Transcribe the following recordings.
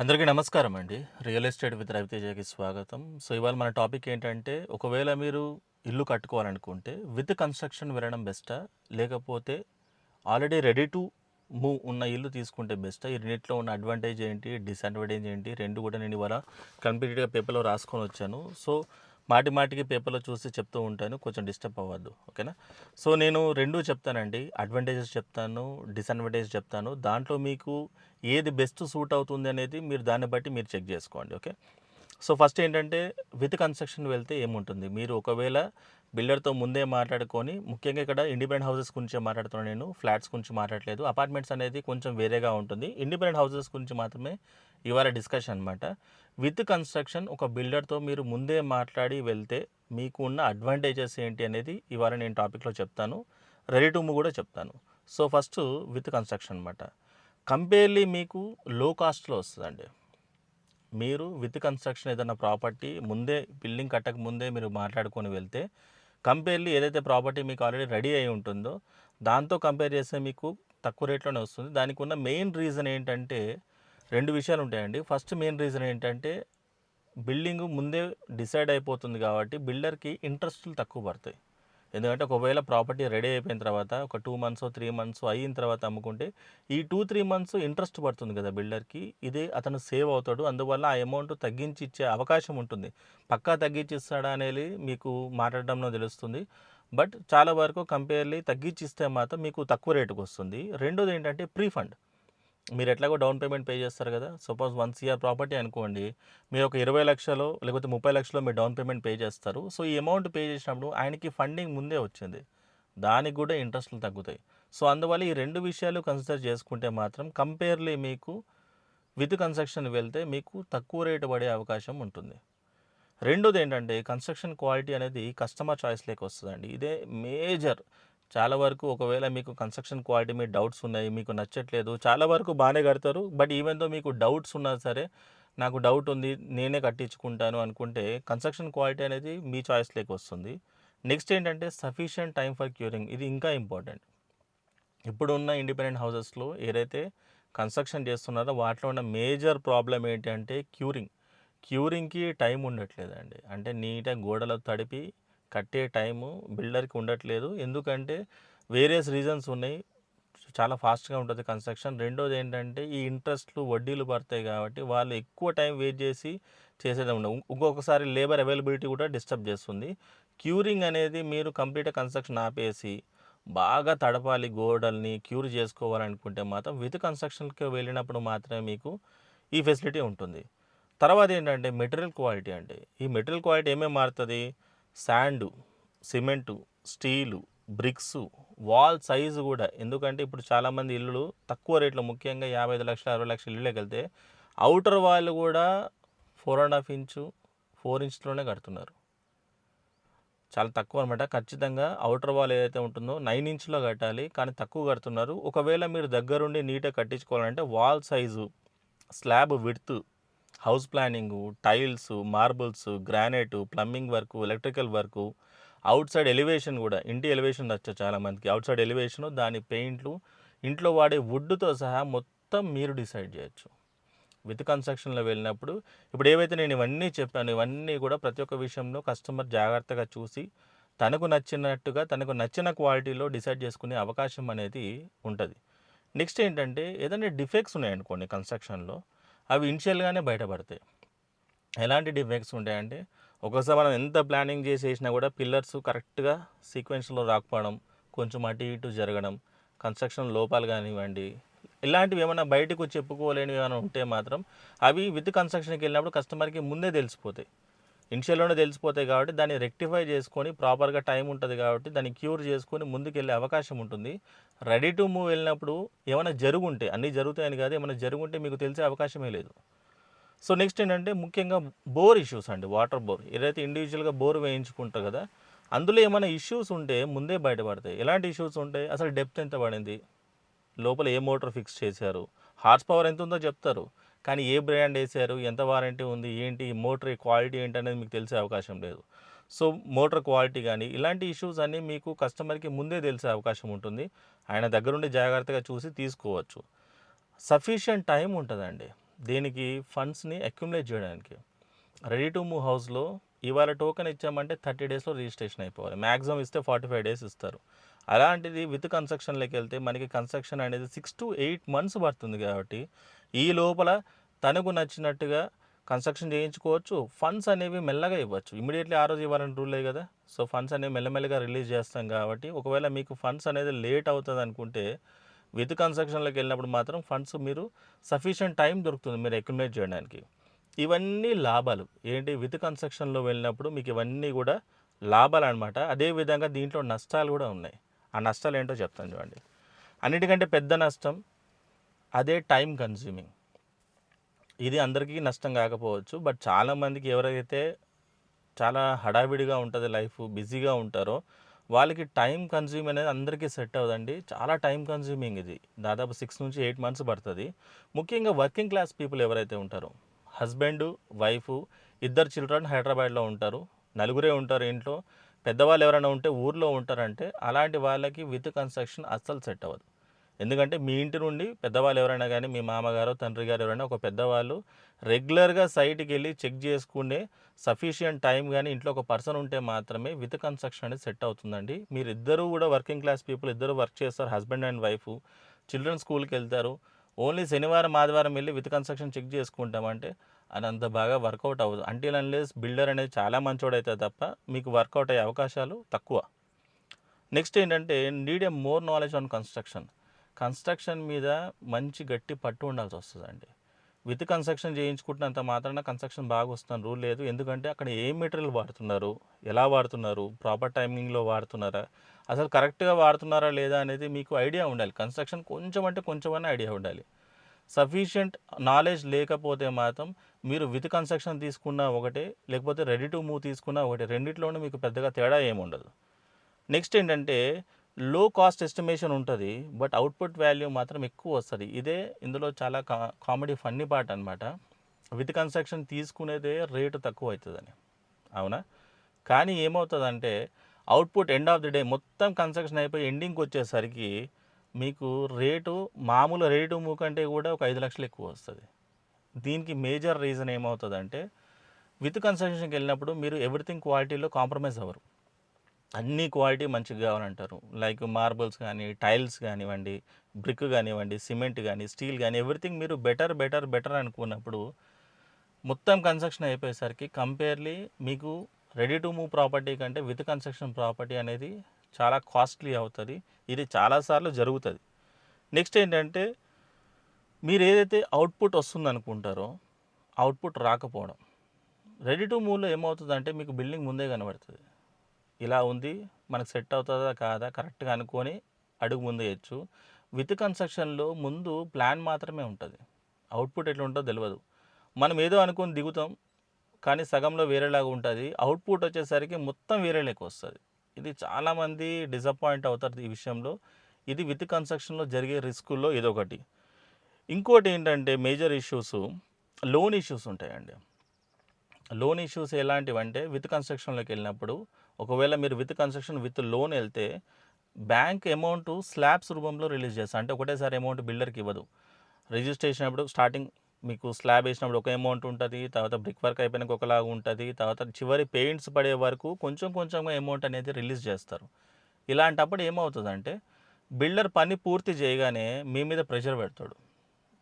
అందరికీ నమస్కారం అండి. రియల్ ఎస్టేట్ విత్ రవితేజకి స్వాగతం. సో ఇవాళ మన టాపిక్ ఏంటంటే ఒకవేళ మీరు ఇల్లు కట్టుకోవాలనుకుంటే విత్ కన్స్ట్రక్షన్ వెళ్ళడం బెస్టా? లేకపోతే ఆల్రెడీ రెడీ టు మూవ్ ఉన్న ఇల్లు తీసుకుంటే బెస్టా? ఈ రెండింటిలో ఉన్న అడ్వాంటేజ్ ఏంటి? డిసడ్వాంటేజ్ ఏంటి? రెండు కూడా నేను ఇవాళ కంప్లీట్గా పేపర్లో రాసుకొని వచ్చాను. సో మాటి మాటికి పేపర్లో చూసి చెప్తూ ఉంటాను కొంచెం డిస్టర్బ్ అవ్వద్దు ఓకేనా? సో నేను రెండు చెప్తానండి. అడ్వాంటేజెస్ చెప్తాను డిసడ్వాంటేజ్ చెప్తాను. దాంట్లో మీకు ఏది బెస్ట్ సూట్ అవుతుంది అనేది మీరు దాన్ని బట్టి మీరు చెక్ చేసుకోండి ఓకే? సో ఫస్ట్ ఏంటంటే విత్ కన్స్ట్రక్షన్ వెళ్తే ఏముంటుంది? మీరు ఒకవేళ బిల్డర్తో ముందే మాట్లాడుకొని ముఖ్యంగా ఇక్కడ ఇండిపెండెంట్ హౌసెస్ గురించి మాట్లాడుతున్నాను నేను ఫ్లాట్స్ గురించి మాట్లాడలేదు అపార్ట్మెంట్స్ అనేది కొంచెం వేరేగా ఉంటుంది. ఇండిపెండెంట్ హౌసెస్ గురించి మాత్రమే ఇవాళ డిస్కషన్ అనమాట విత్ కన్స్ట్రక్షన్ ఒక బిల్డర్తో మీరు ముందే మాట్లాడి వెళ్తే మీకు ఉన్న అడ్వాంటేజెస్ ఏంటి అనేది ఇవాళ నేను టాపిక్లో చెప్తాను. రెడీ టు మూవ్ కూడా చెప్తాను. సో ఫస్ట్ విత్ కన్స్ట్రక్షన్ అనమాట కంపేర్లీ మీకు లో కాస్ట్లో వస్తుందండి. మీరు విత్ కన్స్ట్రక్షన్ ఏదైనా ప్రాపర్టీ ముందే బిల్డింగ్ కట్టక ముందే మీరు మాట్లాడుకొని వెళ్తే కంపేర్లీ ఏదైతే ప్రాపర్టీ మీకు ఆల్రెడీ రెడీ అయి ఉంటుందో దాంతో కంపేర్ చేస్తే మీకు తక్కువ రేట్లోనే వస్తుంది. దానికి ఉన్న మెయిన్ రీజన్ ఏంటంటే రెండు విషయాలు ఉంటాయండి ఫస్ట్ మెయిన్ రీజన్ ఏంటంటే బిల్డింగ్ ముందే డిసైడ్ అయిపోతుంది కాబట్టి బిల్డర్కి ఇంట్రెస్ట్లు తక్కువ పడతాయి. ఎందుకంటే ఒకవేళ ప్రాపర్టీ రెడీ అయిపోయిన తర్వాత ఒక టూ మంత్స్ త్రీ మంత్స్ అయిన తర్వాత అమ్ముకుంటే ఈ టూ త్రీ మంత్స్ ఇంట్రెస్ట్ పడుతుంది కదా బిల్డర్కి. ఇదే అతను సేవ్ అవుతాడు. అందువల్ల ఆ అమౌంట్ తగ్గించి ఇచ్చే అవకాశం ఉంటుంది. పక్కా తగ్గించి ఇస్తాడా అనేది మీకు మాట్లాడడంలో తెలుస్తుంది. బట్ చాలా వరకు కంపేర్లీ తగ్గించి ఇస్తే మాత్రం మీకు తక్కువ రేటుకు వస్తుంది రెండోది ఏంటంటే ప్రీఫండ్. మీరు ఎట్లాగో డౌన్ పేమెంట్ పే చేస్తారు కదా. సపోజ్ వన్ సిఆర్ ప్రాపర్టీ అనుకోండి మీరు ఒక ఇరవై లక్షలు లేకపోతే ముప్పై లక్షలు మీరు డౌన్ పేమెంట్ పే చేస్తారు. సో ఈ అమౌంట్ పే చేసినప్పుడు ఆయనకి ఫండింగ్ ముందే వచ్చింది. దానికి కూడా ఇంట్రెస్ట్లు తగ్గుతాయి. సో అందువల్ల ఈ రెండు విషయాలు కన్సిడర్ చేసుకుంటే మాత్రం కంపేర్లీ మీకు విత్ కన్స్ట్రక్షన్ వెళ్తే మీకు తక్కువ రేటు పడే అవకాశం ఉంటుంది. రెండోది ఏంటంటే కన్స్ట్రక్షన్ క్వాలిటీ అనేది కస్టమర్ చాయిస్ లేక వస్తుందండి. ఇదే మేజర్ చాలా వరకు ఒకవేళ మీకు కన్స్ట్రక్షన్ క్వాలిటీ మీద డౌట్స్ ఉన్నాయి మీకు నచ్చట్లేదు చాలా వరకు బాగానే కడతారు. బట్ ఈవెన్ దో మీకు డౌట్స్ ఉన్నా సరే నాకు డౌట్ ఉంది నేనే కట్టించుకుంటాను అనుకుంటే కన్స్ట్రక్షన్ క్వాలిటీ అనేది మీ చాయిస్లోకి వస్తుంది. నెక్స్ట్ ఏంటంటే సఫిషియంట్ టైం ఫర్ క్యూరింగ్ ఇది ఇంకా ఇంపార్టెంట్. ఇప్పుడున్న ఇండిపెండెంట్ హౌసెస్లో ఏదైతే కన్స్ట్రక్షన్ చేస్తున్నారో వాటిలో ఉన్న మేజర్ ప్రాబ్లం ఏంటి అంటే క్యూరింగ్. క్యూరింగ్కి టైం ఉండట్లేదండి. అంటే నీట్గా గోడలు తడిపి కట్టే టైము బిల్డర్కి ఉండట్లేదు. ఎందుకంటే వేరియస్ రీజన్స్ ఉన్నాయి. చాలా ఫాస్ట్గా ఉంటుంది కన్స్ట్రక్షన్. రెండోది ఏంటంటే ఈ ఇంట్రెస్ట్లు వడ్డీలు పడతాయి కాబట్టి వాళ్ళు ఎక్కువ టైం వెయిట్ చేసి చేసేది ఉండవు ఇంకొకసారి లేబర్ అవైలబిలిటీ కూడా డిస్టర్బ్ చేస్తుంది. క్యూరింగ్ అనేది మీరు కంప్లీట్గా కన్స్ట్రక్షన్ ఆపేసి బాగా తడపాలి గోడల్ని క్యూర్ చేసుకోవాలనుకుంటే మాత్రం విత్ కన్స్ట్రక్షన్కి వెళ్ళినప్పుడు మాత్రమే మీకు ఈ ఫెసిలిటీ ఉంటుంది. తర్వాత ఏంటంటే మెటీరియల్ క్వాలిటీ అంటే ఈ మెటీరియల్ క్వాలిటీ ఏమేమి మారుతుంది? Sand cement steel bricks wall size కూడా. ఎందుకంటే ఇప్పుడు చాలామంది ఇల్లులు తక్కువ రేట్లో ముఖ్యంగా యాభై ఐదు లక్షల అరవై లక్షల ఇళ్ళకి వెళ్తే అవుటర్ వాల్ కూడా four and half inch four ఇంచ్లోనే కడుతున్నారు. చాలా తక్కువ అనమాట ఖచ్చితంగా అవుటర్ వాల్ ఏదైతే ఉంటుందో నైన్ ఇంచ్లో కట్టాలి కానీ తక్కువ కడుతున్నారు. ఒకవేళ మీరు దగ్గరుండి నీట్గా కట్టించుకోవాలంటే wall size slab width house planning tiles marbles granite plumbing work electrical work outside elevation కూడా ఇంటి ఎలివేషన్ వచ్చా చాలా మందికి. అవుట్ సైడ్ ఎలివేషను దాని పెయింట్లు ఇంట్లో వాడే వుడ్తో సహా మొత్తం మీరు డిసైడ్ చేయొచ్చు. విత్ కన్స్ట్రక్షన్లో వెళ్ళినప్పుడు ఇప్పుడు ఏవైతే నేను ఇవన్నీ చెప్పాను ఇవన్నీ కూడా ప్రతి ఒక్క విషయంలో కస్టమర్ జాగ్రత్తగా చూసి తనకు నచ్చినట్టుగా తనకు నచ్చిన క్వాలిటీలో డిసైడ్ చేసుకునే అవకాశం అనేది ఉంటుంది. నెక్స్ట్ ఏంటంటే ఏదైనా డిఫెక్ట్స్ ఉన్నాయనుకోండి కన్స్ట్రక్షన్లో అవి ఇనిషియల్గానే బయటపడతాయి. ఎలాంటి డిఫెక్ట్స్ ఉంటాయంటే ఒకసారి మనం ఎంత ప్లానింగ్ చేసి వేసినా కూడా పిల్లర్స్ కరెక్ట్గా సీక్వెన్స్లో రాకపోవడం కొంచెం అటు ఇటు జరగడం కన్స్ట్రక్షన్ లోపాలు కానివ్వండి ఇలాంటివి ఏమైనా బయటకు చెప్పుకోలేనివి ఏమైనా ఉంటే మాత్రం అవి విత్ కన్స్ట్రక్షన్కి వెళ్ళినప్పుడు కస్టమర్కి ముందే తెలిసిపోతాయి. ఇనిషియల్లోనే తెలిసిపోతాయి కాబట్టి దాన్ని రెక్టిఫై చేసుకొని ప్రాపర్గా టైం ఉంటుంది కాబట్టి దాన్ని క్యూర్ చేసుకొని ముందుకు వెళ్ళే అవకాశం ఉంటుంది. రెడీ టు మూవ్ వెళ్ళినప్పుడు ఏమైనా జరుగుంటే అన్నీ జరుగుతాయని కాదు ఏమైనా జరుగుంటే మీకు తెలిసే అవకాశమే లేదు. సో నెక్స్ట్ ఏంటంటే ముఖ్యంగా బోర్ ఇష్యూస్ అండి వాటర్ బోర్. ఏదైతే ఇండివిజువల్గా బోర్ వేయించుకుంటారు కదా అందులో ఏమైనా ఇష్యూస్ ఉంటే ముందే బయటపడతాయి. ఎలాంటి ఇష్యూస్ ఉంటే అసలు డెప్త్ ఎంత పడింది? లోపల ఏ మోటార్ ఫిక్స్ చేశారు? హార్స్ పవర్ ఎంత ఉందో చెప్తారు. కానీ ఏ బ్రాండ్ వేసారు ఎంత వారంటీ ఉంది? ఏంటి? మోటార్ క్వాలిటీ ఏంటి అనేది మీకు తెలిసే అవకాశం లేదు. సో మోటార్ క్వాలిటీ కానీ ఇలాంటి ఇష్యూస్ అన్నీ మీకు కస్టమర్కి ముందే తెలిసే అవకాశం ఉంటుంది. ఆయన దగ్గరుండి జాగ్రత్తగా చూసి తీసుకోవచ్చు. సఫిషియంట్ టైం ఉంటుందండి. దీనికి ఫండ్స్ని అక్యుములేట్ చేయడానికి. రెడీ టు మూవ్ హౌస్లో ఇవాళ టోకెన్ ఇచ్చామంటే థర్టీ డేస్లో రిజిస్ట్రేషన్ అయిపోవాలి. మ్యాక్సిమం ఇస్తే ఫార్టీ ఫైవ్ డేస్ ఇస్తారు. అలాంటిది విత్ కన్స్ట్రక్షన్లోకి వెళ్తే మనకి కన్స్ట్రక్షన్ అనేది సిక్స్ టు ఎయిట్ మంత్స్ పడుతుంది కాబట్టి ఈ లోపల తనకు నచ్చినట్టుగా కన్స్ట్రక్షన్ చేయించుకోవచ్చు. ఫండ్స్ అనేవి మెల్లగా ఇవ్వచ్చు. ఇమీడియట్లీ ఆ రోజు ఇవ్వాలని రూల్ కదా. సో ఫండ్స్ అనేవి మెల్లమెల్లగా రిలీజ్ చేస్తాం కాబట్టి ఒకవేళ మీకు ఫండ్స్ అనేది లేట్ అవుతుంది అనుకుంటే విత్ కన్స్ట్రక్షన్లోకి వెళ్ళినప్పుడు మాత్రం ఫండ్స్ మీరు సఫిషియంట్ టైం దొరుకుతుంది మీరు అక్యుమిలేట్ చేయడానికి. ఇవన్నీ లాభాలు. ఏంటి? విత్ కన్స్ట్రక్షన్లో వెళ్ళినప్పుడు మీకు ఇవన్నీ కూడా లాభాలు అనమాట అదేవిధంగా దీంట్లో నష్టాలు కూడా ఉన్నాయి. ఆ నష్టాలు ఏంటో చెప్తాను చూడండి. అన్నిటికంటే పెద్ద నష్టం అదే టైం కన్జ్యూమింగ్ ఇది అందరికీ నష్టం కాకపోవచ్చు బట్ చాలామందికి ఎవరైతే చాలా హడావిడిగా ఉంటుంది లైఫ్ బిజీగా ఉంటారో వాళ్ళకి టైం కన్జ్యూమ్ అనేది అందరికీ సెట్ అవ్వదండి. చాలా టైం కన్జ్యూమింగ్ ఇది. దాదాపు సిక్స్ నుంచి ఎయిట్ మంత్స్ పడుతుంది. ముఖ్యంగా వర్కింగ్ క్లాస్ పీపుల్ ఎవరైతే ఉంటారో హస్బెండ్ వైఫ్ ఇద్దరు చిల్డ్రన్ హైదరాబాద్లో ఉంటారు. నలుగురే ఉంటారు ఇంట్లో. పెద్దవాళ్ళు ఎవరైనా ఉంటే ఊర్లో ఉంటారంటే అలాంటి వాళ్ళకి విత్ కన్స్ట్రక్షన్ అస్సలు సెట్ అవ్వదు. ఎందుకంటే మీ ఇంటి నుండి పెద్దవాళ్ళు ఎవరైనా కానీ మీ మామగారు తండ్రి గారు ఎవరైనా ఒక పెద్దవాళ్ళు రెగ్యులర్గా సైట్కి వెళ్ళి చెక్ చేసుకునే సఫిషియంట్ టైం కానీ ఇంట్లో ఒక పర్సన్ ఉంటే మాత్రమే విత్ కన్స్ట్రక్షన్ అనేది సెట్ అవుతుందండి. మీరు ఇద్దరు కూడా వర్కింగ్ క్లాస్ పీపుల్ ఇద్దరు వర్క్ చేస్తారు హస్బెండ్ అండ్ వైఫ్. చిల్డ్రన్ స్కూల్కి వెళ్తారు ఓన్లీ శనివారం ఆదివారం వెళ్ళి విత్ కన్స్ట్రక్షన్ చెక్ చేసుకుంటామంటే అది అంత బాగా వర్కౌట్ అవ్వదు. అంటీ అన్లెస్ బిల్డర్ అనేది చాలా మంచోడు అయితే తప్ప మీకు వర్కౌట్ అయ్యే అవకాశాలు తక్కువ. నెక్స్ట్ ఏంటంటే need a more knowledge on construction construction మీద మంచి గట్టి పట్టు ఉండాల్సి వస్తుందండి. విత్ కన్స్ట్రక్షన్ చేయించుకుంటున్నంత మాత్రాన కన్స్ట్రక్షన్ బాగా వస్తుందని రూల్ లేదు. ఎందుకంటే అక్కడ ఏ మెటీరియల్ వాడుతున్నారు? ఎలా వాడుతున్నారు? ప్రాపర్ టైమింగ్లో వాడుతున్నారా? అసలు కరెక్ట్గా వాడుతున్నారా లేదా అనేది మీకు ఐడియా ఉండాలి. కన్స్ట్రక్షన్ కొంచెం అంటే కొంచెం ఐడియా ఉండాలి. సఫిషియంట్ నాలెడ్జ్ లేకపోతే మాత్రం మీరు విత్ కన్స్ట్రక్షన్ తీసుకున్నా ఒకటే లేకపోతే రెడీ టు మూవ్ తీసుకున్నా ఒకటే. రెండిట్లోనూ మీకు పెద్దగా తేడా ఏముండదు నెక్స్ట్ ఏంటంటే లో కాస్ట్ ఎస్టిమేషన్ ఉంటుంది బట్ అవుట్పుట్ వాల్యూ మాత్రం ఎక్కువ వస్తుంది. ఇదే ఇందులో చాలా కా కామెడీ ఫన్నీ పార్ట్ అనమాట విత్ కన్స్ట్రక్షన్ తీసుకునేదే రేటు తక్కువ అవుతుందని. అవునా? కానీ ఏమవుతుందంటే output end of the day మొత్తం కన్స్ట్రక్షన్ అయిపోయి ఎండింగ్కి వచ్చేసరికి మీకు రేటు మామూలు రేటు మూవ్ కంటే కూడా ఒక ఐదు లక్షలు ఎక్కువ వస్తుంది. దీనికి మేజర్ రీజన్ ఏమవుతుందంటే విత్ కన్స్ట్రక్షన్కి వెళ్ళినప్పుడు మీరు ఎవ్రీథింగ్ క్వాలిటీలో కాంప్రమైజ్ అవ్వరు. అన్ని క్వాలిటీ మంచిగా కావాలంటారు. లైక్ మార్బుల్స్ కానీ టైల్స్ కానివ్వండి బ్రిక్ కానివ్వండి సిమెంట్ కానీ స్టీల్ కానీ ఎవ్రీథింగ్ మీరు బెటర్ బెటర్ బెటర్ అనుకున్నప్పుడు మొత్తం కన్స్ట్రక్షన్ అయిపోయేసరికి కంపేర్లీ మీకు రెడీ టు మూవ్ ప్రాపర్టీ కంటే విత్ కన్స్ట్రక్షన్ ప్రాపర్టీ అనేది చాలా కాస్ట్లీ అవుతుంది. ఇది చాలాసార్లు జరుగుతుంది. నెక్స్ట్ ఏంటంటే మీరు ఏదైతే అవుట్పుట్ వస్తుంది అనుకుంటారో అవుట్పుట్ రాకపోవడం. రెడీ టు మూవ్లో ఏమవుతుందంటే మీకు బిల్డింగ్ ముందే కనబడుతుంది. ఇలా ఉంది మనకు సెట్ అవుతుందా కాదా కరెక్ట్గా అనుకొని అడుగు ముందు వేయచ్చు. విత్ కన్స్ట్రక్షన్లో ముందు ప్లాన్ మాత్రమే ఉంటుంది. అవుట్పుట్ ఎట్లా ఉంటుందో తెలియదు మనం ఏదో అనుకొని దిగుతాం కానీ సగంలో వేరేలాగా ఉంటుంది. అవుట్పుట్ వచ్చేసరికి మొత్తం వేరే లెక్క వస్తుంది. ఇది చాలామంది డిసప్పాయింట్ అవుతారు ఈ విషయంలో. ఇది విత్ కన్స్ట్రక్షన్లో జరిగే రిస్కుల్లో ఇదొకటి. ఇంకోటి ఏంటంటే మేజర్ ఇష్యూస్ లోన్ ఇష్యూస్ ఉంటాయండి. లోన్ ఇష్యూస్ ఎలాంటివంటే విత్ కన్స్ట్రక్షన్లోకి వెళ్ళినప్పుడు ఒకవేళ మీరు విత్ కన్స్ట్రక్షన్ విత్ లోన్ వెళ్తే బ్యాంక్ అమౌంట్ స్లాబ్స్ రూపంలో రిలీజ్ చేస్తారు అంటే ఒకటేసారి అమౌంట్ బిల్డర్కి ఇవ్వదు. రిజిస్ట్రేషన్ అప్పుడు స్టార్టింగ్ మీకు స్లాబ్ వేసినప్పుడు ఒక అమౌంట్ ఉంటుంది తర్వాత బ్రిక్ వర్క్ అయిపోయినాక ఒకలాగా ఉంటుంది తర్వాత చివరి పెయింట్స్ పడే వరకు కొంచెం కొంచెంగా అమౌంట్ అనేది రిలీజ్ చేస్తారు. ఇలాంటప్పుడు ఏమవుతుందంటే బిల్డర్ పని పూర్తి చేయగానే మీ మీద ప్రెషర్ పెడతాడు.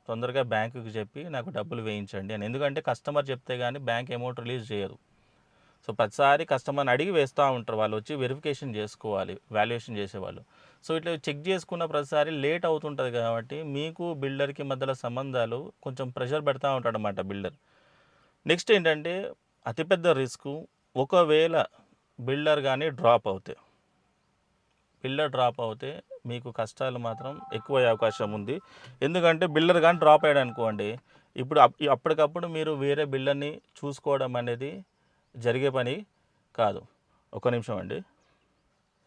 తొందరగా బ్యాంకుకి చెప్పి నాకు డబ్బులు వేయించండి అని. ఎందుకంటే కస్టమర్ చెప్తే కానీ బ్యాంక్ అమౌంట్ రిలీజ్ చేయదు. సో ప్రతిసారి కస్టమర్ని అడిగి వేస్తూ ఉంటారు. వాళ్ళు వచ్చి వెరిఫికేషన్ చేసుకోవాలి వాల్యుయేషన్ చేసేవాళ్ళు. సో ఇట్లా చెక్ చేసుకున్న ప్రతిసారి లేట్ అవుతుంటుంది కాబట్టి మీకు బిల్డర్కి మధ్యలో సంబంధాలు కొంచెం ప్రెషర్ పెడతా ఉంటాడు అన్నమాట బిల్డర్. నెక్స్ట్ ఏంటంటే అతిపెద్ద రిస్క్ ఒకవేళ బిల్డర్ కానీ డ్రాప్ అవుతే బిల్డర్ డ్రాప్ అవుతే మీకు కష్టాలు మాత్రం ఎక్కువ అయ్యే అవకాశం ఉంది. ఎందుకంటే బిల్డర్ కానీ డ్రాప్ అయ్యాడు అనుకోండి ఇప్పుడు అప్- అప్పటికప్పుడు మీరు వేరే బిల్డర్ని చూసుకోవడం అనేది జరిగే పని కాదు. ఒక నిమిషం అండి.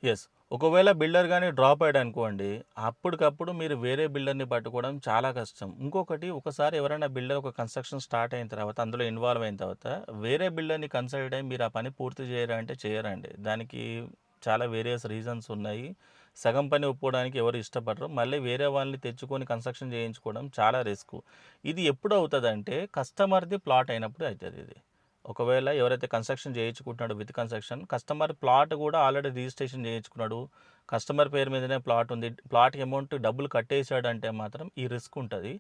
ఎస్ ఒకవేళ బిల్డర్ కానీ డ్రాప్ అయ్యాడు అనుకోండి అప్పటికప్పుడు మీరు వేరే బిల్డర్ని పట్టుకోవడం చాలా కష్టం. ఇంకొకటి ఒకసారి ఎవరైనా బిల్డర్ ఒక కన్స్ట్రక్షన్ స్టార్ట్ అయిన తర్వాత అందులో ఇన్వాల్వ్ అయిన తర్వాత వేరే బిల్డర్ని కన్సల్ట్ అయ్యి మీరు ఆ పని పూర్తి చేయరా అంటే చేయరండి. దానికి చాలా వేరియస్ రీజన్స్ ఉన్నాయి. సగం పని ఒప్పుకోవడానికి ఎవరు ఇష్టపడరు. మళ్ళీ వేరే వాళ్ళని తెచ్చుకొని కన్స్ట్రక్షన్ చేయించుకోవడం చాలా రిస్క్. ఇది ఎప్పుడు అవుతుందంటే కస్టమర్ది ప్లాట్ అయినప్పుడు అవుతుంది ఇది. ఒకవేళ ఎవరైతే కన్స్ట్రక్షన్ చేయించుకుంటున్నాడో విత్ కన్స్ట్రక్షన్ కస్టమర్ ప్లాట్ కూడా ఆల్రెడీ రిజిస్ట్రేషన్ చేయించుకున్నాడు. కస్టమర్ పేరు మీదనే ప్లాట్ ఉంది. ప్లాట్ అమౌంట్ డబ్బులు కట్టేసాడంటే మాత్రం ఈ రిస్క్ ఉంటుంది.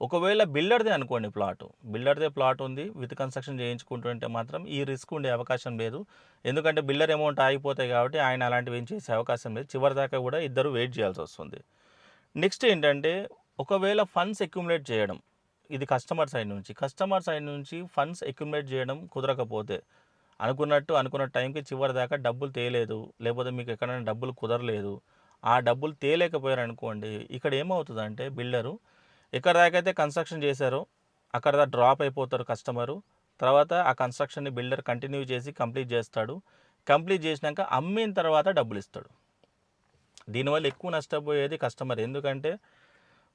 ఒకవేళ బిల్డర్దే అనుకోండి ప్లాట్ బిల్డర్దే ప్లాట్ ఉంది విత్ కన్స్ట్రక్షన్ చేయించుకుంటుంటే మాత్రం ఈ రిస్క్ ఉండే అవకాశం లేదు. ఎందుకంటే బిల్డర్ అమౌంట్ ఆగిపోతాయి కాబట్టి ఆయన అలాంటివి ఏం చేసే అవకాశం లేదు. చివరి దాకా కూడా ఇద్దరు వెయిట్ చేయాల్సి వస్తుంది. నెక్స్ట్ ఏంటంటే ఒకవేళ ఫండ్స్ అక్యుములేట్ చేయడం ఇది కస్టమర్ సైడ్ నుంచి. కస్టమర్ సైడ్ నుంచి ఫండ్స్ అక్యుమిలేట్ చేయడం కుదరకపోతే అనుకున్నట్టు అనుకున్న టైంకి చివరి దాకా డబ్బులు తేలేదు లేకపోతే మీకు ఎక్కడైనా డబ్బులు కుదరలేదు. ఆ డబ్బులు తేలేకపోయారు అనుకోండి ఇక్కడ ఏమవుతుందంటే బిల్డరు ఎక్కడ దాకా అయితే కన్స్ట్రక్షన్ చేశారో అక్కడ డ్రాప్ అయిపోతారు కస్టమరు తర్వాత ఆ కన్స్ట్రక్షన్ని బిల్డర్ కంటిన్యూ చేసి కంప్లీట్ చేస్తాడు. కంప్లీట్ చేసినాక అమ్మిన తర్వాత డబ్బులు ఇస్తాడు. దీనివల్ల ఎక్కువ నష్టపోయేది కస్టమర్. ఎందుకంటే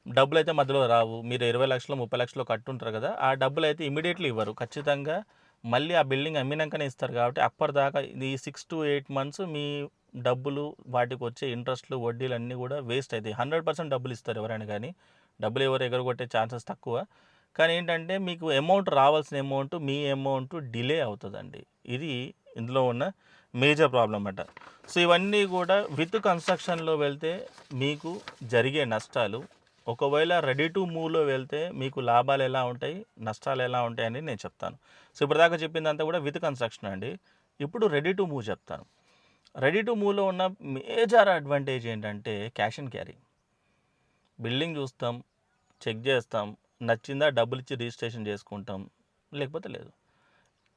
డబ్బులు అయితే మధ్యలో రావు. మీరు ఇరవై లక్షలు ముప్పై లక్షలు కట్టుంటారు కదా ఆ డబ్బులు అయితే ఇమీడియట్లీ ఇవ్వరు. ఖచ్చితంగా మళ్ళీ ఆ బిల్డింగ్ అమ్మినాకనే ఇస్తారు కాబట్టి అప్పటిదాకా ఈ సిక్స్ టు ఎయిట్ మంత్స్ మీ డబ్బులు వాటికి వచ్చే ఇంట్రెస్ట్లు వడ్డీలు అన్నీ కూడా వేస్ట్ అవుతాయి హండ్రెడ్ పర్సెంట్ డబ్బులు ఇస్తారు ఎవరైనా కానీ. డబ్బులు ఎవరు ఎగరగొట్టే ఛాన్సెస్ తక్కువ. కానీ ఏంటంటే మీకు అమౌంట్ రావాల్సిన అమౌంట్ మీ అమౌంట్ డిలే అవుతుందండి. ఇది ఇందులో ఉన్న మేజర్ ప్రాబ్లం అన్నమాట సో ఇవన్నీ కూడా విత్ కన్స్ట్రక్షన్లో వెళ్తే మీకు జరిగే నష్టాలు ఒకవేళ రెడీ టు మూవ్లో వెళ్తే మీకు లాభాలు ఎలా ఉంటాయి నష్టాలు ఎలా ఉంటాయని నేను చెప్తాను. సో ఇప్పటిదాకా చెప్పిందంతా కూడా విత్ కన్స్ట్రక్షన్ అండి. ఇప్పుడు రెడీ టు మూవ్ చెప్తాను. రెడీ టు మూవ్లో ఉన్న మేజర్ అడ్వాంటేజ్ ఏంటంటే క్యాష్ అండ్ క్యారీ బిల్డింగ్ చూస్తాం చెక్ చేస్తాం నచ్చిందా డబ్బులు ఇచ్చి రిజిస్ట్రేషన్ చేసుకుంటాం లేకపోతే లేదు.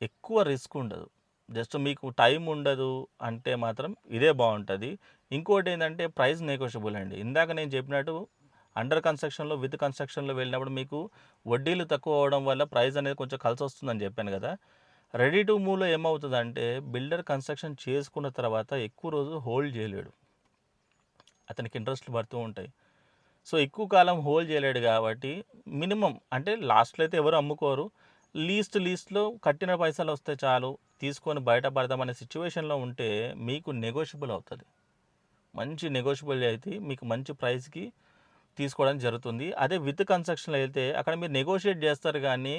ఎక్కువ రిస్క్ ఉండదు. జస్ట్ మీకు టైం ఉండదు అంటే మాత్రం ఇదే బాగుంటుంది. ఇంకోటి ఏంటంటే ప్రైస్ నెగోషియబుల్ అండి. ఇందాక నేను చెప్పినట్టు అండర్ కన్స్ట్రక్షన్లో విత్ కన్స్ట్రక్షన్లో వెళ్ళినప్పుడు మీకు వడ్డీలు తక్కువ అవడం వల్ల ప్రైస్ అనేది కొంచెం కలిసి వస్తుందని చెప్పాను కదా. రెడీ టు మూవ్లో ఏమవుతుందంటే బిల్డర్ కన్స్ట్రక్షన్ చేసుకున్న తర్వాత ఎక్కువ రోజు హోల్డ్ చేయలేడు. అతనికి ఇంట్రెస్ట్లు పడుతూ ఉంటాయి. సో ఎక్కువ కాలం హోల్డ్ చేయలేడు కాబట్టి మినిమం అంటే లాస్ట్లో అయితే ఎవరు అమ్ముకోరు. లీస్ట్ లీస్ట్లో కట్టిన పైసలు వస్తే చాలు తీసుకొని బయటపడదామనే సిచ్యువేషన్లో ఉంటే మీకు నెగోషియబుల్ అవుతుంది. మంచి నెగోషియబుల్ అయితే మీకు మంచి ప్రైస్కి తీసుకోవడం జరుగుతుంది. అదే విత్ కన్స్ట్రక్షన్లో వెళ్తే అక్కడ మీరు నెగోషియేట్ చేస్తారు కానీ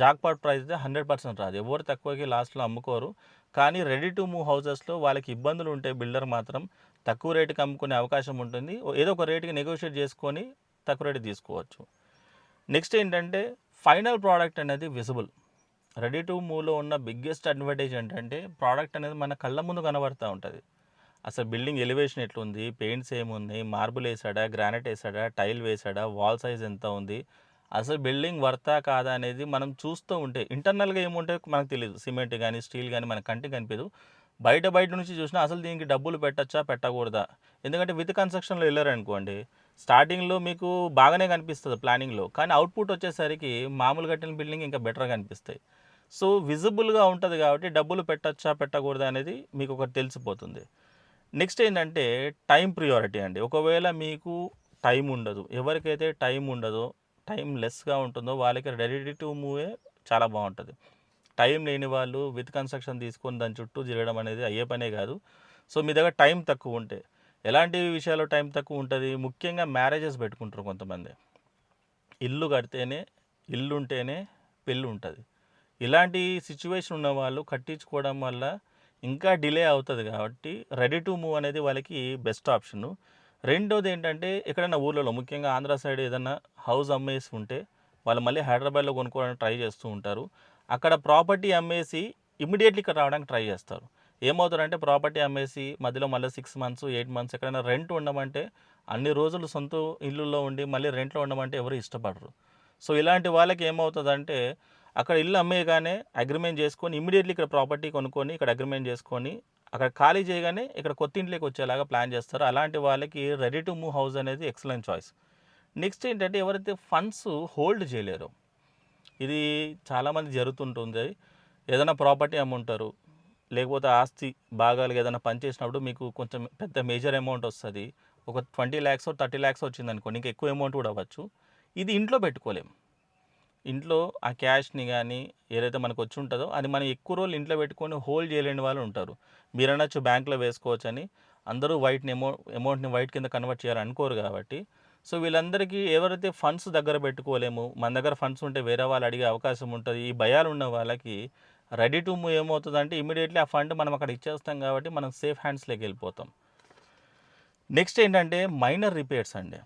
జాక్పాట్ ప్రైస్ అయితే హండ్రెడ్ పర్సెంట్ రాదు. ఎవరు తక్కువకి లాస్ట్లో అమ్ముకోరు. కానీ రెడీ టు మూవ్ హౌసెస్లో వాళ్ళకి ఇబ్బందులు ఉంటే బిల్డర్ మాత్రం తక్కువ రేటుకి అమ్ముకునే అవకాశం ఉంటుంది. ఏదో ఒక రేటుకి నెగోషియేట్ చేసుకొని తక్కువ రేటు తీసుకోవచ్చు. నెక్స్ట్ ఏంటంటే ఫైనల్ ప్రోడక్ట్ అనేది విజిబుల్. రెడీ టు మూవ్లో ఉన్న బిగ్గెస్ట్ అడ్వాంటేజ్ ఏంటంటే ప్రోడక్ట్ అనేది మన కళ్ళ ముందు కనబడుతూ ఉంటుంది. అసలు బిల్డింగ్ ఎలివేషన్ ఎట్లుంది? పెయింట్స్ ఏముంది? మార్బుల్ వేసాడా? గ్రానైట్ వేసాడా? టైల్ వేసాడా? వాల్ సైజ్ ఎంత ఉంది? అసలు బిల్డింగ్ వర్తా కాదా అనేది మనం చూస్తూ ఉంటే ఇంటర్నల్గా ఏముంటే మనకు తెలియదు సిమెంట్ కానీ స్టీల్ కానీ మన కంటికి కనిపించదు బయట బయట నుంచి చూసినా అసలు దీనికి డబ్బులు పెట్టచ్చా? పెట్టకూడదా? ఎందుకంటే విత్ కన్స్ట్రక్షన్లో వెళ్ళారనుకోండి స్టార్టింగ్లో మీకు బాగానే కనిపిస్తుంది ప్లానింగ్లో. కానీ అవుట్పుట్ వచ్చేసరికి మామూలు కట్టిన బిల్డింగ్ ఇంకా బెటర్గా కనిపిస్తాయి. సో విజిబుల్గా ఉంటుంది కాబట్టి డబ్బులు పెట్టచ్చా? పెట్టకూడదా? అనేది మీకు ఒకటి తెలిసిపోతుంది. నెక్స్ట్ ఏంటంటే టైం ప్రియారిటీ అండి. ఒకవేళ మీకు టైం ఉండదు ఎవరికైతే టైం ఉండదో టైం లెస్గా ఉంటుందో వాళ్ళకి రెడీ టు మూవే చాలా బాగుంటుంది. టైం లేని వాళ్ళు విత్ కన్స్ట్రక్షన్ తీసుకొని దాని చుట్టూ తిరగడం అనేది అయ్యే పనే కాదు. సో మీ దగ్గర టైం తక్కువ ఉంటే ఎలాంటి విషయాల్లో టైం తక్కువ ఉంటుంది? ముఖ్యంగా మ్యారేజెస్ పెట్టుకుంటారు కొంతమంది. ఇల్లు కడితేనే ఇల్లు ఉంటేనే పెళ్ళి ఉంటుంది ఇలాంటి సిచ్యువేషన్ ఉన్న వాళ్ళు కట్టించుకోవడం వల్ల ఇంకా డిలే అవుతుంది కాబట్టి రెడీ టు మూవ్ అనేది వాళ్ళకి బెస్ట్ ఆప్షను. రెండోది ఏంటంటే ఎక్కడైనా ఊర్లలో ముఖ్యంగా ఆంధ్ర సైడ్ ఏదైనా హౌస్ అమ్మేసి ఉంటే వాళ్ళు మళ్ళీ హైదరాబాద్లో కొనుక్కోవడానికి ట్రై చేస్తూ ఉంటారు. అక్కడ ప్రాపర్టీ అమ్మేసి ఇమ్మీడియట్లీ ఇక్కడ రావడానికి ట్రై చేస్తారు. ఏమవుతారంటే ప్రాపర్టీ అమ్మేసి మధ్యలో మళ్ళీ సిక్స్ మంత్స్ ఎయిట్ మంత్స్ ఎక్కడైనా రెంట్ ఉండమంటే అన్ని రోజులు సొంత ఇల్లుల్లో ఉండి మళ్ళీ రెంట్లో ఉండమంటే ఎవరు ఇష్టపడరు. సో ఇలాంటి వాళ్ళకి ఏమవుతుందంటే అక్కడ ఇల్లు అమ్మేయగానే అగ్రిమెంట్ చేసుకొని ఇమీడియట్లీ ఇక్కడ ప్రాపర్టీ కొనుక్కొని ఇక్కడ అగ్రిమెంట్ చేసుకొని అక్కడ ఖాళీ చేయగానే ఇక్కడ కొత్త ఇంట్లోకి వచ్చేలాగా ప్లాన్ చేస్తారు. అలాంటి వాళ్ళకి రెడీ టు మూవ్ హౌస్ అనేది ఎక్సలెంట్ చాయిస్ నెక్స్ట్ ఏంటంటే ఎవరైతే ఫండ్స్ హోల్డ్ చేయలేరు ఇది చాలామంది జరుగుతుంటుంది. ఏదైనా ప్రాపర్టీ అమ్ముంటారు లేకపోతే ఆస్తి భాగాలు ఏదైనా పని చేసినప్పుడు మీకు కొంచెం పెద్ద మేజర్ అమౌంట్ వస్తుంది. ఒక ట్వంటీ ల్యాక్స్ థర్టీ ల్యాక్స్ వచ్చింది అనుకోండి ఇంకా ఎక్కువ అమౌంట్ కూడా అవ్వచ్చు. ఇది ఇంట్లో పెట్టుకోలేం. ఇంట్లో ఆ క్యాష్ని కానీ ఏదైతే మనకు వచ్చి ఉంటుందో అది మనం ఎక్కువ రోజులు ఇంట్లో పెట్టుకొని హోల్డ్ చేయలేని వాళ్ళు ఉంటారు. మీరు అనొచ్చు బ్యాంక్లో వేసుకోవచ్చు అని అందరూ వైట్ని అమౌ అమౌంట్ని వైట్ కింద కన్వర్ట్ చేయాలని అనుకోరు కాబట్టి. సో వీళ్ళందరికీ ఎవరైతే ఫండ్స్ దగ్గర పెట్టుకోలేము మన దగ్గర ఫండ్స్ ఉంటే వేరే వాళ్ళు అడిగే అవకాశం ఉంటుంది ఈ భయాలు ఉన్న వాళ్ళకి రెడీ టు మూవ్ ఏమవుతుందంటే ఇమీడియట్లీ ఆ ఫండ్ మనం అక్కడ ఇచ్చేస్తాం కాబట్టి మనం సేఫ్ హ్యాండ్స్లోకి వెళ్ళిపోతాం. నెక్స్ట్ ఏంటంటే మైనర్ రిపేర్స్ అండి.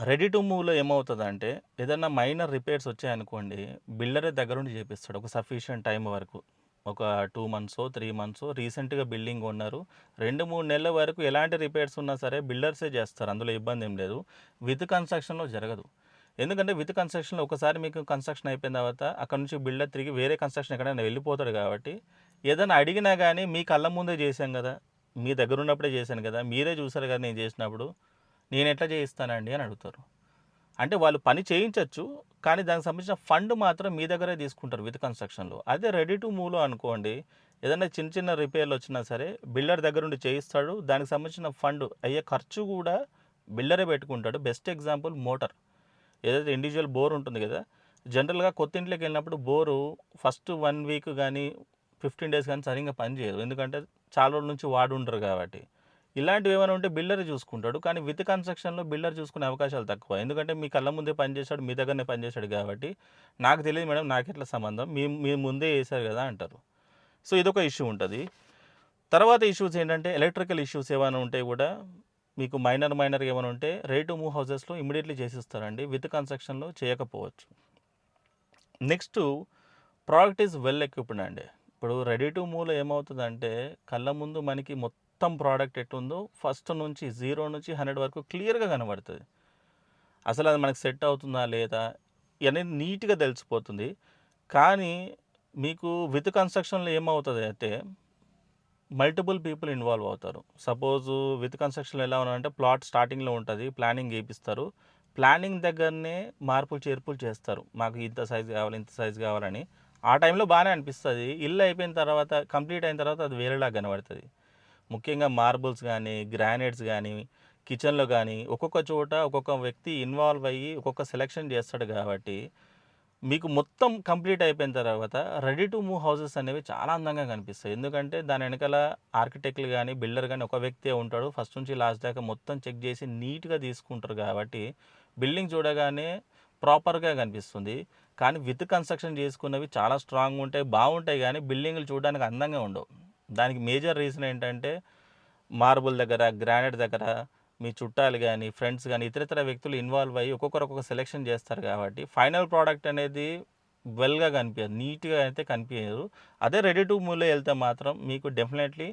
రెడీ టు మూవ్లో ఏమవుతుందంటే ఏదైనా మైనర్ రిపేర్స్ వచ్చాయనుకోండి బిల్డరే దగ్గరుండి చేపిస్తాడు. ఒక సఫిషియంట్ టైం వరకు. ఒక టూ మంత్స్ త్రీ మంత్స్ రీసెంట్గా బిల్డింగ్ ఉన్నారు రెండు మూడు నెలల వరకు ఎలాంటి రిపేర్స్ ఉన్నా సరే బిల్డర్సే చేస్తారు. అందులో ఇబ్బంది ఏం లేదు. విత్ కన్స్ట్రక్షన్లో జరగదు. ఎందుకంటే విత్ కన్స్ట్రక్షన్లో ఒకసారి మీకు కన్స్ట్రక్షన్ అయిపోయిన తర్వాత అక్కడ నుంచి బిల్డర్ తిరిగి వేరే కన్స్ట్రక్షన్ ఎక్కడైనా వెళ్ళిపోతాడు కాబట్టి ఏదైనా అడిగినా కానీ మీ కళ్ళ ముందే చేశాం కదా. మీ దగ్గర ఉన్నప్పుడే చేశాను కదా. మీరే చూసారు కదా నేను చేసినప్పుడు. నేను ఎట్లా చేయిస్తానండి అని అడుగుతారు. అంటే వాళ్ళు పని చేయించవచ్చు కానీ దానికి సంబంధించిన ఫండ్ మాత్రం మీ దగ్గరే తీసుకుంటారు విత్ కన్స్ట్రక్షన్లో. అదే రెడీ టు మూవ్లో అనుకోండి ఏదైనా చిన్న చిన్న రిపేర్లు వచ్చినా సరే బిల్డర్ దగ్గర నుండి చేయిస్తాడు దానికి సంబంధించిన ఫండ్ అయ్యే ఖర్చు కూడా బిల్డరే పెట్టుకుంటాడు. Best example motor. ఏదైతే ఇండివిజువల్ బోర్ ఉంటుంది కదా జనరల్గా కొత్త ఇంట్లోకి వెళ్ళినప్పుడు బోరు ఫస్ట్ వన్ వీక్ కానీ ఫిఫ్టీన్ డేస్ కానీ సరిగ్గా పనిచేయదు ఎందుకంటే చాలా రోజుల నుంచి వాడు ఉండరు కాబట్టి. ఇలాంటివి ఏమైనా ఉంటే బిల్డర్ చూసుకుంటాడు. కానీ విత్ కన్స్ట్రక్షన్లో బిల్డర్ చూసుకునే అవకాశాలు తక్కువ. ఎందుకంటే మీ కళ్ళ ముందే పనిచేశాడు మీ దగ్గరనే పనిచేశాడు కాబట్టి నాకు తెలియదు మేడం నాకు ఎట్లా సంబంధం? మీ మీ ముందే వేశారు కదా అంటారు. సో ఇదొక ఇష్యూ ఉంటుంది. తర్వాత ఇష్యూస్ ఏంటంటే ఎలక్ట్రికల్ ఇష్యూస్ ఏమైనా ఉంటే కూడా మీకు మైనర్ మైనర్ ఏమైనా ఉంటే రేటు మూవ్ హౌసెస్లో ఇమీడియట్లీ చేసిస్తారండి. విత్ కన్స్ట్రక్షన్లో చేయకపోవచ్చు. Next product is well equipped అండి. ఇప్పుడు రెడీ టు మూవ్లో ఏమవుతుందంటే కళ్ళ ముందు మనకి మొత్తం మొత్తం ప్రోడక్ట్ ఎట్టుందో ఫస్ట్ నుంచి జీరో నుంచి హండ్రెడ్ వరకు క్లియర్గా కనబడుతుంది. అసలు అది మనకు సెట్ అవుతుందా లేదా అనేది నీట్గా తెలిసిపోతుంది. కానీ మీకు విత్ కన్స్ట్రక్షన్లో ఏమవుతుంది అయితే మల్టిపుల్ పీపుల్ ఇన్వాల్వ్ అవుతారు. సపోజ్ విత్ కన్స్ట్రక్షన్లో ఎలా ఉన్నారంటే ప్లాట్ స్టార్టింగ్లో ఉంటుంది ప్లానింగ్ వేయిస్తారు ప్లానింగ్ దగ్గరనే మార్పులు చేర్పులు చేస్తారు. మాకు ఇంత సైజ్ కావాలి ఇంత సైజ్ కావాలని. ఆ టైంలో బాగానే అనిపిస్తుంది. ఇల్లు అయిపోయిన తర్వాత కంప్లీట్ అయిన తర్వాత అది వేరేలా కనబడుతుంది. ముఖ్యంగా మార్బుల్స్ కానీ గ్రానైట్స్ కానీ కిచెన్లో కానీ ఒక్కొక్క చోట ఒక్కొక్క వ్యక్తి ఇన్వాల్వ్ అయ్యి ఒక్కొక్క సెలెక్షన్ చేస్తాడు కాబట్టి మీకు మొత్తం కంప్లీట్ అయిపోయిన తర్వాత రెడీ టు మూవ్ హౌసెస్ అనేవి చాలా అందంగా కనిపిస్తాయి. ఎందుకంటే దాని వెనకాల ఆర్కిటెక్ట్లు కానీ బిల్డర్ కానీ ఒక వ్యక్తే ఉంటాడు. ఫస్ట్ నుంచి లాస్ట్ దాకా మొత్తం చెక్ చేసి నీట్గా తీసుకుంటారు కాబట్టి బిల్డింగ్ చూడగానే ప్రాపర్గా కనిపిస్తుంది. కానీ విత్ కన్స్ట్రక్షన్ చేసుకున్నవి చాలా స్ట్రాంగ్ ఉంటాయి బాగుంటాయి కానీ బిల్డింగ్లు చూడడానికి అందంగా ఉండవు. దానికి మేజర్ రీజన్ ఏంటంటే మార్బుల్ దగ్గర గ్రానైట్ దగ్గర మీ చుట్టాలు కానీ ఫ్రెండ్స్ కానీ ఇతరితర వ్యక్తులు ఇన్వాల్వ్ అయ్యి ఒక్కొక్కరు ఒక్కొక్క సెలెక్షన్ చేస్తారు కాబట్టి ఫైనల్ ప్రోడక్ట్ అనేది వెల్గా కనిపించదు నీట్గా అయితే కనిపించదు అదే రెడీ టు మూవ్లో వెళ్తే మాత్రం మీకు డెఫినెట్లీ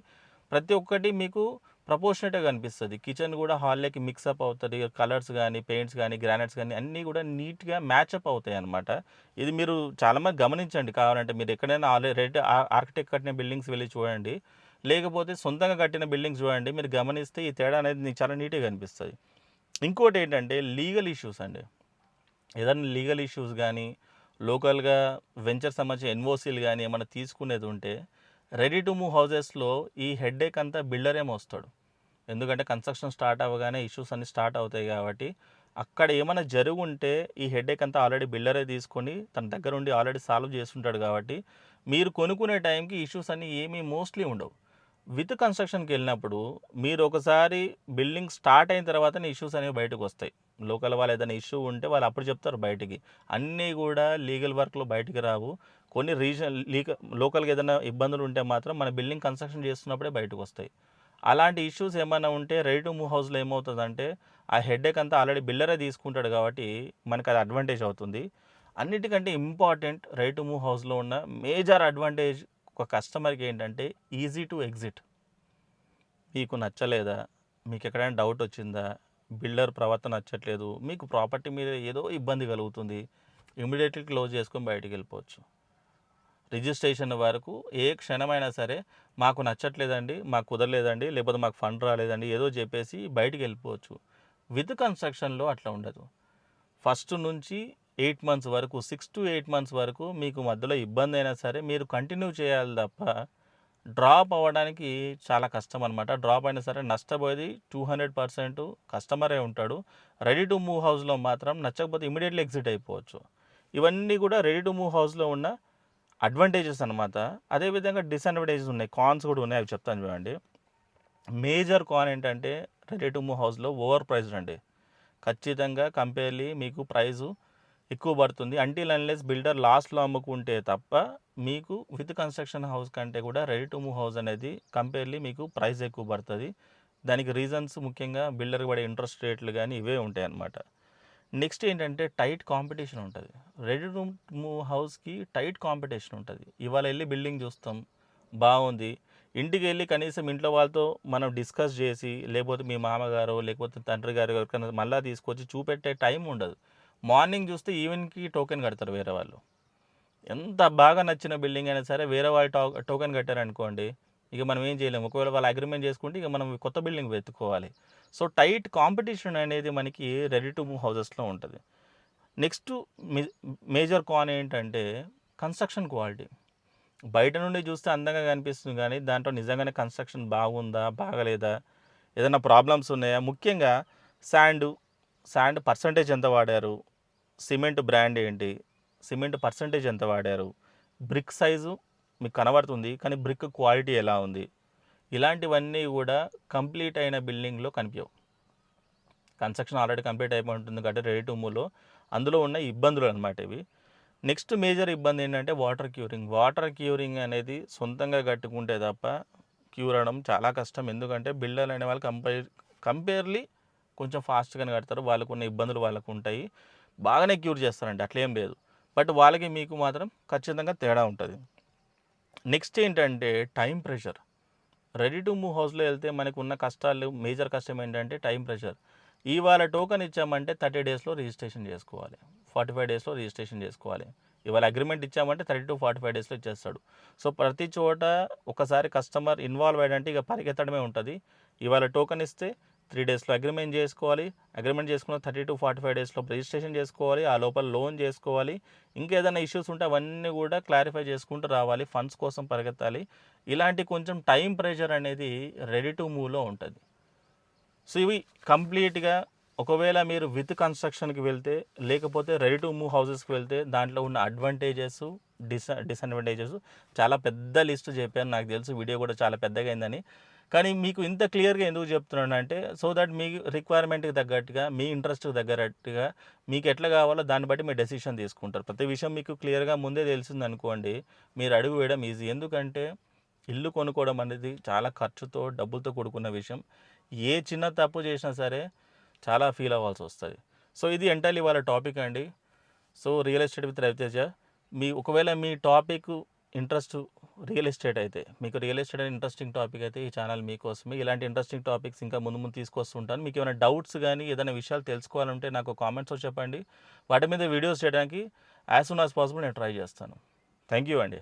ప్రతి ఒక్కటి మీకు ప్రపోర్షనేట్గా కనిపిస్తుంది. కిచెన్ కూడా హాల్లోకి మిక్సప్ అవుతుంది. కలర్స్ కానీ పెయింట్స్ కానీ గ్రానైట్స్ కానీ అన్నీ కూడా నీట్గా మ్యాచప్ అవుతాయి అనమాట ఇది మీరు చాలామంది గమనించండి. కావాలంటే మీరు ఎక్కడైనా ఆల్రెడీ ఆర్కిటెక్ట్ కట్టిన బిల్డింగ్స్ వెళ్ళి చూడండి. లేకపోతే సొంతంగా కట్టిన బిల్డింగ్స్ చూడండి. మీరు గమనిస్తే ఈ తేడా అనేది నీకు చాలా నీట్గా కనిపిస్తుంది. ఇంకోటి ఏంటంటే లీగల్ ఇష్యూస్ అండి. ఏదైనా లీగల్ ఇష్యూస్ కానీ లోకల్గా వెంచర్ సంబంధించిన ఎన్ఓసీలు కానీ ఏమైనా తీసుకునేది ఉంటే రెడీ టు మూవ్ హౌజెస్లో ఈ హెడ్ఏక్ అంతా బిల్డరేమో వస్తాడు ఎందుకంటే కన్స్ట్రక్షన్ స్టార్ట్ అవ్వగానే ఇష్యూస్ అన్నీ స్టార్ట్ అవుతాయి కాబట్టి అక్కడ ఏమైనా జరుగుంటే ఉంటే ఈ హెడ్ఏక్ అంతా ఆల్రెడీ బిల్డరే తీసుకొని తన దగ్గర ఉండి ఆల్రెడీ సాల్వ్ చేస్తుంటాడు కాబట్టి మీరు కొనుక్కునే టైంకి ఇష్యూస్ అన్నీ ఏమీ మోస్ట్లీ ఉండవు. విత్ కన్స్ట్రక్షన్కి వెళ్ళినప్పుడు మీరు ఒకసారి బిల్డింగ్ స్టార్ట్ అయిన తర్వాతనే ఇష్యూస్ అనేవి బయటకు వస్తాయి. లోకల్ వాళ్ళు ఏదైనా ఇష్యూ ఉంటే వాళ్ళు అప్పుడు చెప్తారు బయటికి. అన్నీ కూడా లీగల్ వర్క్లో బయటికి రావు. కొన్ని రీజన్ లీగ లోకల్గా ఏదైనా ఇబ్బందులు ఉంటే మాత్రం మన బిల్డింగ్ కన్స్ట్రక్షన్ చేస్తున్నప్పుడే బయటకు వస్తాయి. అలాంటి ఇష్యూస్ ఏమైనా ఉంటే రెడీ టు మూవ్ హౌస్లో ఏమవుతుందంటే ఆ హెడ్ఏక్ అంతా ఆల్రెడీ బిల్లరే తీసుకుంటాడు కాబట్టి మనకు అది అడ్వాంటేజ్ అవుతుంది. అన్నిటికంటే ఇంపార్టెంట్ రెడీ టు మూవ్ హౌస్లో ఉన్న మేజర్ అడ్వాంటేజ్ ఒక కస్టమర్కి ఏంటంటే ఈజీ టు ఎగ్జిట్ మీకు నచ్చలేదా? మీకు ఎక్కడైనా డౌట్ వచ్చిందా? బిల్డర్ ప్రవర్తన నచ్చట్లేదు. మీకు ప్రాపర్టీ మీద ఏదో ఇబ్బంది కలుగుతుంది. ఇమీడియట్లీ క్లోజ్ చేసుకొని బయటికి వెళ్ళిపోవచ్చు. రిజిస్ట్రేషన్ వరకు ఏ క్షణమైనా సరే మాకు నచ్చట్లేదండి మాకు కుదరలేదండి లేకపోతే మాకు ఫండ్ రాలేదండి ఏదో చెప్పేసి బయటికి వెళ్ళిపోవచ్చు. విత్ కన్స్ట్రక్షన్లో అట్లా ఉండదు. ఫస్ట్ నుంచి ఎయిట్ మంత్స్ వరకు సిక్స్ టు ఎయిట్ మంత్స్ వరకు మీకు మధ్యలో ఇబ్బంది అయినా సరే మీరు కంటిన్యూ చేయాలి తప్ప డ్రాప్ అవ్వడానికి చాలా కష్టం అనమాట డ్రాప్ అయినా సరే నష్టపోయేది టూ హండ్రెడ్ పర్సెంట్ కస్టమరే ఉంటాడు. రెడీ టు మూవ్ హౌస్లో మాత్రం నచ్చకపోతే ఇమీడియట్లీ ఎగ్జిట్ అయిపోవచ్చు. ఇవన్నీ కూడా రెడీ టు మూవ్ హౌస్లో ఉన్న అడ్వాంటేజెస్ అనమాట అదేవిధంగా డిసడ్వాంటేజెస్ ఉన్నాయి. కాన్స్ కూడా ఉన్నాయి. అవి చెప్తాను చూడండి. మేజర్ కాన్ ఏంటంటే రెడీ టు మూవ్ హౌస్లో ఓవర్ ప్రైస్డ్ అండి. ఖచ్చితంగా కంపేర్లీ మీకు ప్రైజు ఎక్కువ పడుతుంది. అంటిల్ అన్లెస్ బిల్డర్ లాస్ట్లో అమ్ముకుంటే తప్ప మీకు విత్ కన్స్ట్రక్షన్ హౌస్ కంటే కూడా రెడీ టు మూవ్ హౌస్ అనేది కంపేర్లీ మీకు ప్రైస్ ఎక్కువ పడుతుంది. దానికి రీజన్స్ ముఖ్యంగా బిల్డర్ పడే ఇంట్రెస్ట్ రేట్లు కానీ ఇవే ఉంటాయి అన్నమాట నెక్స్ట్ ఏంటంటే టైట్ కాంపిటీషన్ ఉంటుంది. రెడీ రూమ్ హౌస్కి టైట్ కాంపిటీషన్ ఉంటుంది. ఇవాళ వెళ్ళి బిల్డింగ్ చూస్తాం బాగుంది. ఇంటికి వెళ్ళి కనీసం ఇంట్లో వాళ్ళతో మనం డిస్కస్ చేసి లేకపోతే మీ మామగారు లేకపోతే తండ్రి గారు ఎవరికైనా మళ్ళీ తీసుకొచ్చి చూపెట్టే టైం ఉండదు. మార్నింగ్ చూస్తే ఈవెన్కి టోకెన్ కడతారు వేరే వాళ్ళు. ఎంత బాగా నచ్చిన బిల్డింగ్ అయినా సరే వేరే వాళ్ళు టో టోకెన్ కట్టారనుకోండి ఇక మనం ఏం చేయలేము. ఒకవేళ వాళ్ళు అగ్రిమెంట్ చేసుకుంటే ఇక మనం కొత్త బిల్డింగ్ వెతుక్కోవాలి. సో టైట్ కాంపిటీషన్ అనేది మనకి రెడీ టు మూవ్ హౌసెస్లో ఉంటుంది. నెక్స్ట్ మేజర్ కాన్ ఏంటంటే కన్స్ట్రక్షన్ క్వాలిటీ బయట నుండి చూస్తే అందంగా కనిపిస్తుంది కానీ దాంట్లో నిజంగానే కన్స్ట్రక్షన్ బాగుందా బాగలేదా ఏదైనా ప్రాబ్లమ్స్ ఉన్నాయా? ముఖ్యంగా శాండ్ శాండ్ పర్సంటేజ్ ఎంత వాడారు? సిమెంట్ బ్రాండ్ ఏంటి? సిమెంట్ పర్సంటేజ్ ఎంత వాడారు? బ్రిక్ సైజు మీకు కనబడుతుంది కానీ బ్రిక్ క్వాలిటీ ఎలా ఉంది? ఇలాంటివన్నీ కూడా కంప్లీట్ అయిన బిల్డింగ్లో కనిపించవు. కన్స్ట్రక్షన్ ఆల్రెడీ కంప్లీట్ అయిపోయి ఉంటుంది కాబట్టి రెడీ టు మూవ్లో. అందులో ఉన్న ఇబ్బందులు అనమాట ఇవి. నెక్స్ట్ మేజర్ ఇబ్బంది ఏంటంటే వాటర్ క్యూరింగ్. వాటర్ క్యూరింగ్ అనేది సొంతంగా కట్టుకుంటే తప్ప క్యూర్ అవడం చాలా కష్టం. ఎందుకంటే బిల్డర్లు అనే వాళ్ళు కంపేర్ కంపేర్లీ కొంచెం ఫాస్ట్గానే కడతారు. వాళ్ళకు ఉన్న ఇబ్బందులు వాళ్ళకు ఉంటాయి బాగానే క్యూర్ చేస్తారండి. అట్లేం లేదు. బట్ వాళ్ళకి మీకు మాత్రం ఖచ్చితంగా తేడా ఉంటుంది. నెక్స్ట్ ఏంటంటే time pressure. Ready to move హౌస్లో వెళ్తే మనకు ఉన్న కష్టాలు మేజర్ కష్టం ఏంటంటే టైం ప్రెషర్. ఇవాళ టోకెన్ ఇచ్చామంటే థర్టీ డేస్లో రిజిస్ట్రేషన్ చేసుకోవాలి. ఫార్టీ ఫైవ్ డేస్లో రిజిస్ట్రేషన్ చేసుకోవాలి. ఇవాళ అగ్రిమెంట్ ఇచ్చామంటే థర్టీ టు ఫార్టీ ఫైవ్ డేస్లో ఇచ్చేస్తాడు. సో ప్రతి చోట ఒకసారి కస్టమర్ ఇన్వాల్వ్ అయ్యాడంటే ఇక పరిగెత్తడమే ఉంటుంది. ఇవాళ టోకన్ ఇస్తే త్రీ డేస్లో అగ్రిమెంట్ చేసుకోవాలి. అగ్రిమెంట్ చేసుకున్న థర్టీ టు ఫార్టీ ఫైవ్ డేస్లో రిజిస్ట్రేషన్ చేసుకోవాలి. ఆ లోపల లోన్ చేసుకోవాలి. ఇంకేదైనా ఇష్యూస్ ఉంటే అవన్నీ కూడా క్లారిఫై చేసుకుంటూ రావాలి. ఫండ్స్ కోసం పరిగెత్తాలి. ఇలాంటి కొంచెం టైం ప్రెషర్ అనేది రెడీ టు మూవ్లో ఉంటుంది. సో ఇవి కంప్లీట్గా ఒకవేళ మీరు విత్ కన్స్ట్రక్షన్కి వెళ్తే లేకపోతే రెడీ టు మూవ్ హౌసెస్కి వెళ్తే దాంట్లో ఉన్న అడ్వాంటేజెస్ డిస్ డిసడ్వాంటేజెస్ చాలా పెద్ద లిస్ట్ చెప్పాను. నాకు తెలుసు వీడియో కూడా చాలా పెద్దగా అయిందని. కానీ మీకు ఇంత క్లియర్గా ఎందుకు చెప్తున్నాను అంటే సో దట్ మీ రిక్వైర్మెంట్కి తగ్గట్టుగా మీ ఇంట్రెస్ట్కి తగ్గట్టుగా మీకు ఎట్లా కావాలో దాన్ని బట్టి మీరు డెసిషన్ తీసుకుంటారు. ప్రతి విషయం మీకు క్లియర్గా ముందే తెలిసింది అనుకోండి మీరు అడుగు వేయడం ఈజీ. ఎందుకంటే ఇల్లు కొనుక్కోవడం అనేది చాలా ఖర్చుతో డబ్బులతో కూడుకున్న విషయం. ఏ చిన్న తప్పు చేసినా సరే చాలా ఫీల్ అవ్వాల్సి వస్తుంది. సో ఇది ఎంటైర్లీ వాళ్ళ టాపిక్ అండి. So real estate with Ravi Teja మీ ఒకవేళ మీ టాపిక్ ఇంట్రెస్ట్ రియల్ ఎస్టేట్ అయితే మీకు రియల్ ఎస్టేట్ అనే ఇంట్రెస్టింగ్ టాపిక్ అయితే ఈ ఛానల్ మీకోసమే. ఇలాంటి ఇంట్రెస్టింగ్ టాపిక్స్ ఇంకా ముందు ముందు తీసుకొస్తుంటాను. మీకు ఏమైనా డౌట్స్ కానీ ఏదైనా విషయాలు తెలుసుకోవాలంటే నాకు కామెంట్స్లో చెప్పండి. వాటి మీద వీడియోస్ చేయడానికి యాజ్ సూన్ యాజ్ పాసిబుల్ నేను ట్రై చేస్తాను. థ్యాంక్ యూ అండి.